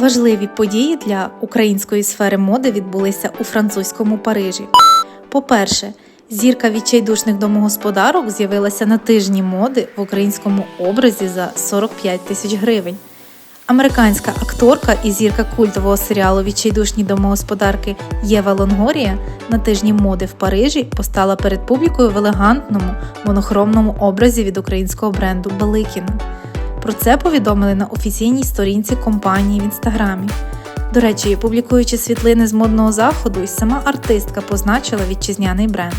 Важливі події для української сфери моди відбулися у французькому Парижі. По-перше, зірка відчайдушних домогосподарок з'явилася на тижні моди в українському образі за 45 тисяч гривень. Американська акторка і зірка культового серіалу Відчайдушні домогосподарки Єва Лонгорія на тижні моди в Парижі постала перед публікою в елегантному монохромному образі від українського бренду Баликіна. Про це повідомили на офіційній сторінці компанії в інстаграмі. До речі, публікуючи світлини з модного заходу, і сама артистка позначила вітчизняний бренд.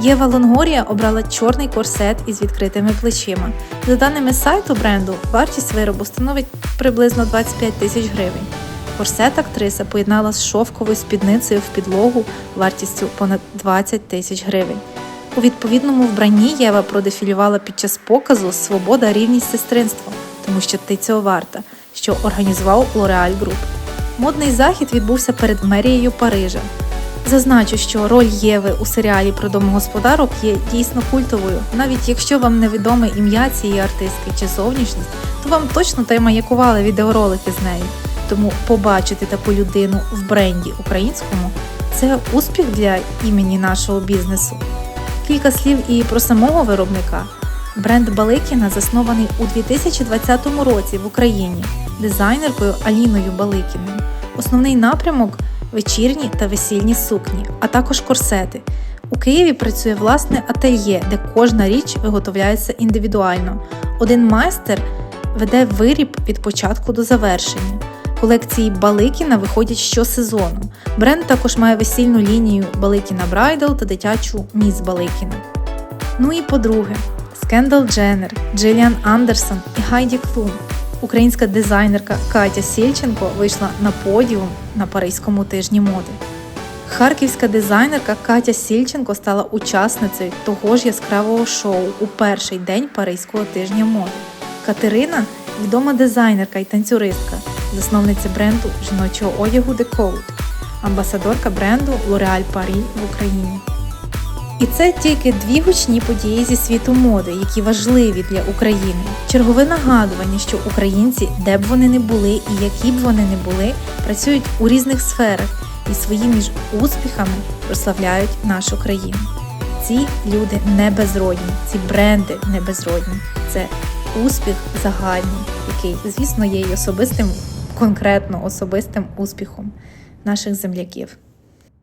Єва Лонгорія обрала чорний корсет із відкритими плечима. За даними сайту бренду, вартість виробу становить приблизно 25 тисяч гривень. Корсет актриса поєднала з шовковою спідницею в підлогу вартістю понад 20 тисяч гривень. У відповідному вбранні Єва продефілювала під час показу Свобода, рівність сестринство, тому що ти цього варта, що організував L'Oreal Group. Модний захід відбувся перед мерією Парижа. Зазначу, що роль Єви у серіалі про домогосподарок є дійсно культовою. Навіть якщо вам невідоме ім'я цієї артистки чи зовнішність, то вам точно та відеоролики з нею. Тому побачити таку людину в бренді українському це успіх для імені нашого бізнесу. Кілька слів і про самого виробника. Бренд Баликіна заснований у 2020 році в Україні дизайнеркою Аліною Баликіною. Основний напрямок вечірні та весільні сукні, а також корсети. У Києві працює власне ательє, де кожна річ виготовляється індивідуально. Один майстер веде виріб від початку до завершення. Колекції Баликіна виходять щосезону. Бренд також має весільну лінію Баликіна Брайдл та дитячу Міс Баликіна. Ну і по-друге, Скендал Дженнер, Джиліан Андерсон і Гайді Клум. Українська дизайнерка Катя Сільченко вийшла на подіум на Паризькому тижні моди. Харківська дизайнерка Катя Сільченко стала учасницею того ж яскравого шоу у перший день Паризького тижня моди. Катерина відома дизайнерка і танцюристка, засновниця бренду жіночого одягу Decode, амбасадорка бренду L'Oréal Paris в Україні. І це тільки дві гучні події зі світу моди, які важливі для України. Чергове нагадування, що українці, де б вони не були і які б вони не були, працюють у різних сферах і своїми ж успіхами прославляють нашу країну. Ці люди не безродні, ці бренди не безродні. Це успіх загальний, який, звісно, є й особистим, конкретно особистим успіхом наших земляків.